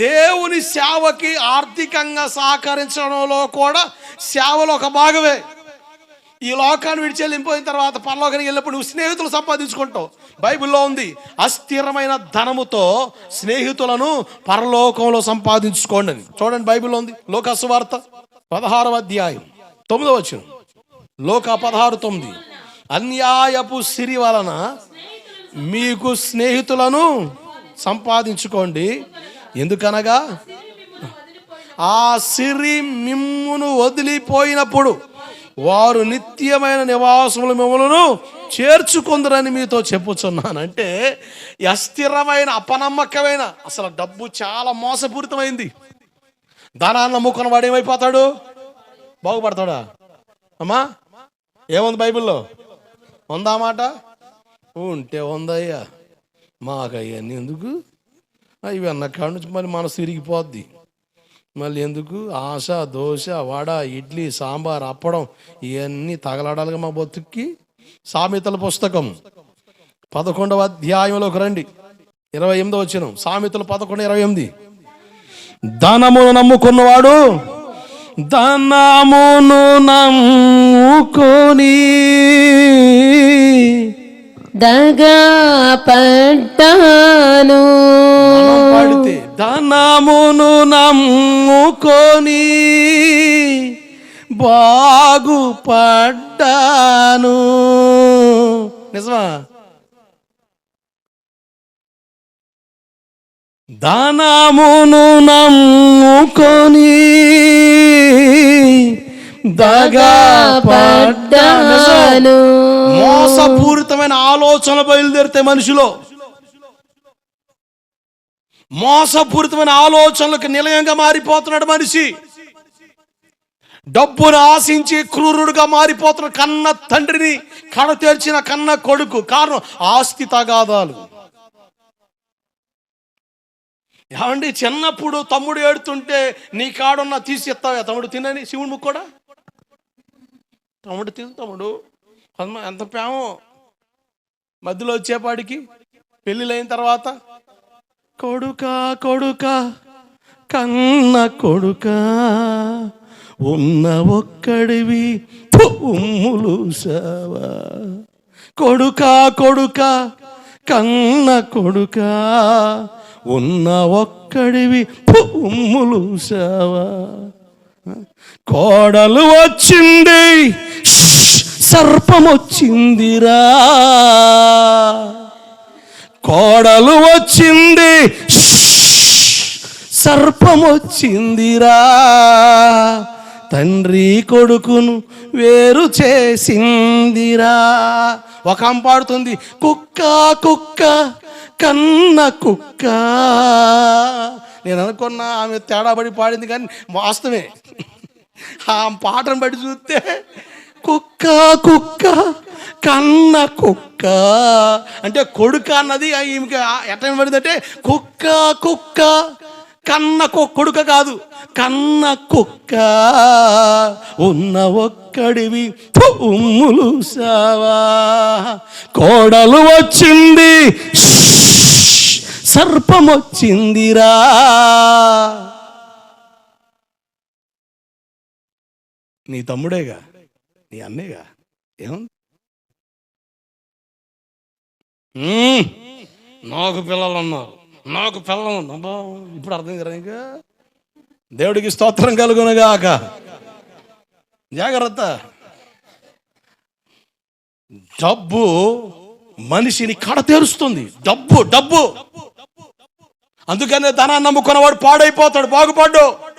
దేవుని సేవకి ఆర్థికంగా సహకరించడంలో కూడా సేవలో ఒక భాగమే. ఈ లోకాన్ని విడిచి వెళ్ళిపోయిన తర్వాత పరలోకానికి వెళ్ళినప్పుడు నువ్వు స్నేహితులు సంపాదించుకుంటావు. బైబిల్లో ఉంది అస్థిరమైన ధనముతో స్నేహితులను పరలోకంలో సంపాదించుకోండి అని. చూడండి బైబిల్లో ఉంది లోకసు వార్త పదహారవ అధ్యాయం తొమ్మిదవ వచ్చిన లోక పదహారు తొమ్మిది. అన్యాయపు సిరి వలన మీకు స్నేహితులను సంపాదించుకోండి. ఎందుకనగా? ఆ సిరి మిమ్మును వదిలిపోయినప్పుడు వారు నిత్యమైన నివాసములు మిమ్మలను చేర్చుకుందరని మీతో చెప్పుచున్నానంటే అస్థిరమైన అపనమ్మకమైన అసలు డబ్బు చాలా మోసపూరితమైంది. ధనాన్ని నమ్ముకున్న వాడు ఏమైపోతాడు బాగుపడతాడా? అమ్మా ఏముంది బైబిల్లో? ఉందా మాట? ఉంటే ఉందయ్యా మాకయ్యా ఎందుకు? ఇవి అన్న కాడి నుంచి మళ్ళీ మనసు తిరిగిపోద్ది మళ్ళీ ఎందుకు? ఆశ దోశ వడ ఇడ్లీ సాంబార్ అప్పడం ఇవన్నీ తగలాడాలిగా మా బతుక్కి. సామెతల పుస్తకం. పదకొండవ అధ్యాయంలోకి రండి. ఇరవై ఎనిమిదో వచ్చిన సామెతలు పదకొండు ఇరవై ఎనిమిది. ధనమును నమ్ముకున్నవాడు ధనమును నమ్ముకొని దగా పడ్డాను పాడితే ధనమును నమ్ముకొని బాగుపడ్డాను. నిజమా? ధనమును నమ్ముకొని దగా పడ్డాను పడ్డాను మోసపూరితమైన ఆలోచనలు బయలుదేరితే మనిషిలో మోసపూరితమైన ఆలోచనలకు నిలయంగా మారిపోతున్నాడు మనిషి. డబ్బును ఆశించి క్రూరుడుగా మారిపోతున్న కన్న తండ్రిని కడ తెరిచిన కన్న కొడుకు. కారణం ఆస్తి తగాదాలు. ఏమండి చిన్నప్పుడు తమ్ముడు ఏడుతుంటే నీ కాడున్న తీసిస్తావా? తమ్ముడు తినని శివుడు కూడా? తమ్ముడు తిను తమ్ముడు. ఎంత ప్రేమో. మధ్యలో వచ్చేపాడికి పెళ్ళిళ్ళైన తర్వాత కొడుక కొడుక కన్న కొడుక ఉన్న ఒక్కడివి ఫు, కొడుక కొడుక కన్న కొడుక ఉన్న ఒక్కడివి ఫు, కోడలు వచ్చింది సర్పం వచ్చిందిరా కోడలు వచ్చింది. సర్పం వచ్చిందిరా. తండ్రి కొడుకును వేరు చేసిందిరా. ఒక పాడుతుంది కుక్క కుక్క కన్న కుక్క. నేను అనుకున్నా ఆమె తేడా పడి పాడింది కానీ వాస్తవే ఆ పాటను బట్టి చూస్తే కుక్క కుక్క కన్న కుక్క. అంటే కొడుక అన్నది ఈమెకి ఎట్లా పడిందంటే కుక్క కుక్క. కన్న కొడుక కాదు కన్న కుక్క. ఉన్న ఒక్కడివి ఉమ్ములు సావా. కోడలు వచ్చింది సర్పం వచ్చిందిరా. నీ తమ్ముడేగా? నీ అన్నేగా? ఏముంది నాకు పిల్లలు ఉన్నారు నాకు పిల్లలు ఉన్నారు అబ్బా, ఇప్పుడు అర్థం కదా ఇంకా దేవుడికి స్తోత్రం కలుగునగాక. జాగ్రత్త. డబ్బు మనిషిని కడతేరుస్తుంది డబ్బు డబ్బు. అందుకనే ధనాన్ని నమ్ముకున్నవాడు పాడైపోతాడు. బాగుపడ్డు.